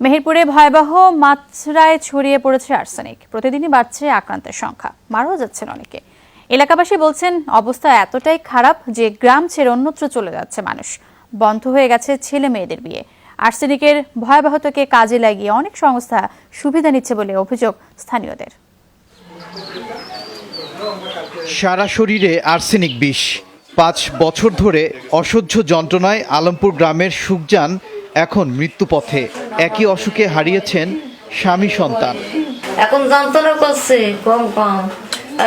মেহেরপুরে ভয়াবহ মাত্রায় ছড়িয়ে পড়েছে আর্সেনিক। প্রতিদিনই বাড়ছে আক্রান্তের সংখ্যা। মারাও যাচ্ছেন অনেকে। এলাকাবাসী বলছেন, অবস্থা এতটাই খারাপ যে গ্রাম ছেড়ে অন্যত্র চলে যাচ্ছে মানুষ। বন্ধ হয়ে গেছে ছেলে মেয়েদের বিয়ে। আর্সেনিকের ভয়াবহতাকে কাজে লাগিয়ে অনেক সংস্থা সুবিধা নিচ্ছে বলে অভিযোগ স্থানীয়দের। সারা শরীরে আর্সেনিক বিষ। পাঁচ বছর ধরে অসহ্য যন্ত্রণায় আলমপুর গ্রামের সুখজান এখন মৃত্যুপথে একই অসুখে হারিয়েছেন স্বামী সন্তান। এখন যন্ত্রণা করছে কম কম।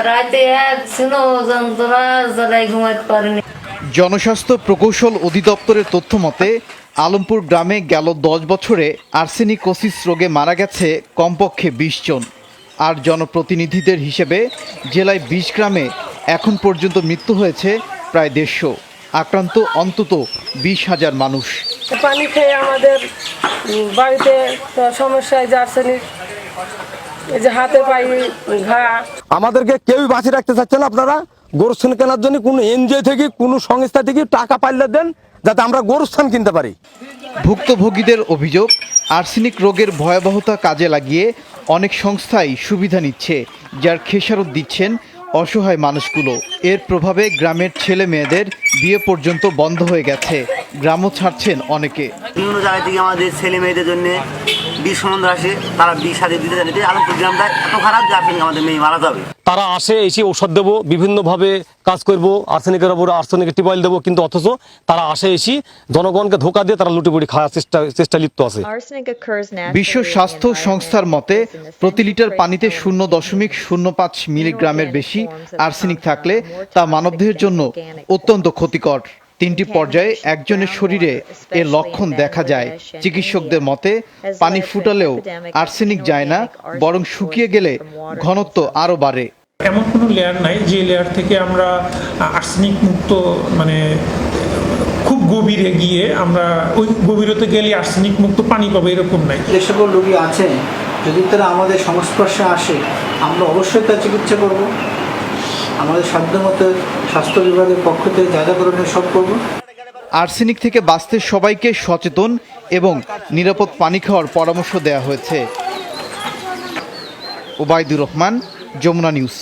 রাতে এক ছিল যন্ত্রণা জ্বালাই ঘুমাতে পারিনি। জনস্বাস্থ্য প্রকৌশল অধিদপ্তরের তথ্য মতে আলমপুর গ্রামে গেল দশ বছরে আর্সেনিকোসিস রোগে মারা গেছে কমপক্ষে বিশ জন। আর জনপ্রতিনিধিদের হিসেবে জেলায় বিশ গ্রামে এখন পর্যন্ত মৃত্যু হয়েছে প্রায় দেড়শো। আক্রান্ত অন্তত বিশ হাজার মানুষ। পানি খেয়ে আমাদের বাড়িতে তো সমস্যা এই যে আর্সেনিক এই যে হাতে পাই ঘা। আমাদেরকে কেউই বাঁচিয়ে রাখতে চাচ্ছেন আপনারা। গরুস্থান কেনার জন্য কোনো এনজিও থেকে কোনো সংস্থা থেকে টাকা পাইলে দেন যাতে আমরা গরুস্থান কিনতে পারি। ভুক্তভোগীদের অভিযোগ আর্সেনিক রোগের ভয়াবহতা কাজে লাগিয়ে অনেক সংস্থাই সুবিধা নিচ্ছে যার খেসারত দিচ্ছেন অসহায় মানুষগুলো। এর প্রভাবে গ্রামের ছেলে মেয়েদের বিয়ে পর্যন্ত বন্ধ হয়ে গেছে। গ্রামও ছাড়ছেন অনেকে। বিভিন্ন জায়গা থেকে আমাদের ছেলে মেয়েদের জন্য বিষ সম্বন্ধ আসে তারা বিষ সাথে দিতে জানিতে আলমপুর গ্রামটা এত খারাপ যে আসলে আমাদের মেয়ে মারা যাবে। তারা আসে এসে ঔষধ দেবো বিভিন্নভাবে কাজ করব আর্সেনিকের ওপর আর্সেনিকের টিপাইল দেবো কিন্তু অথচ তারা আসে এসে জনগণকে ধোকা দিয়ে তারা লুটিপুটি খাওয়ার চেষ্টা চেষ্টা লিপ্ত আছে। বিশ্ব স্বাস্থ্য সংস্থার মতে প্রতি লিটার পানিতে শূন্য দশমিক শূন্য পাঁচ মিলিগ্রামের বেশি আর্সেনিক থাকলে তা মানবদেহের জন্য অত্যন্ত ক্ষতিকর। তিনটি পর্যায়ে একজনের শরীরে এর লক্ষণ দেখা যায়। চিকিৎসকদের মতে পানি ফুটালেও আর্সেনিক যায় না বরং শুকিয়ে গেলে ঘনত্ব আরও বাড়ে। এমন কোনো লেয়ার নাই যে লেয়ার থেকে আমরা আর্সেনিক মুক্ত মানে খুব গভীরে গিয়ে আমরা ওই গভীরতে গেলে আর্সেনিক মুক্ত পানি পাবো এরকম নাই। যে সকল রোগী আছেন যদি তারা আমাদের সংস্পর্শে আসে আমরা অবশ্যই তার চিকিৎসা করব। আমাদের সাধ্যমতো স্বাস্থ্য বিভাগের পক্ষ থেকে যা যা করণীয় সব করব। আর্সেনিক থেকে বাঁচতে সবাইকে সচেতন এবং নিরাপদ পানি খাওয়ার পরামর্শ দেওয়া হয়েছে। ওবায়দুর রহমান, যমুনা নিউজ।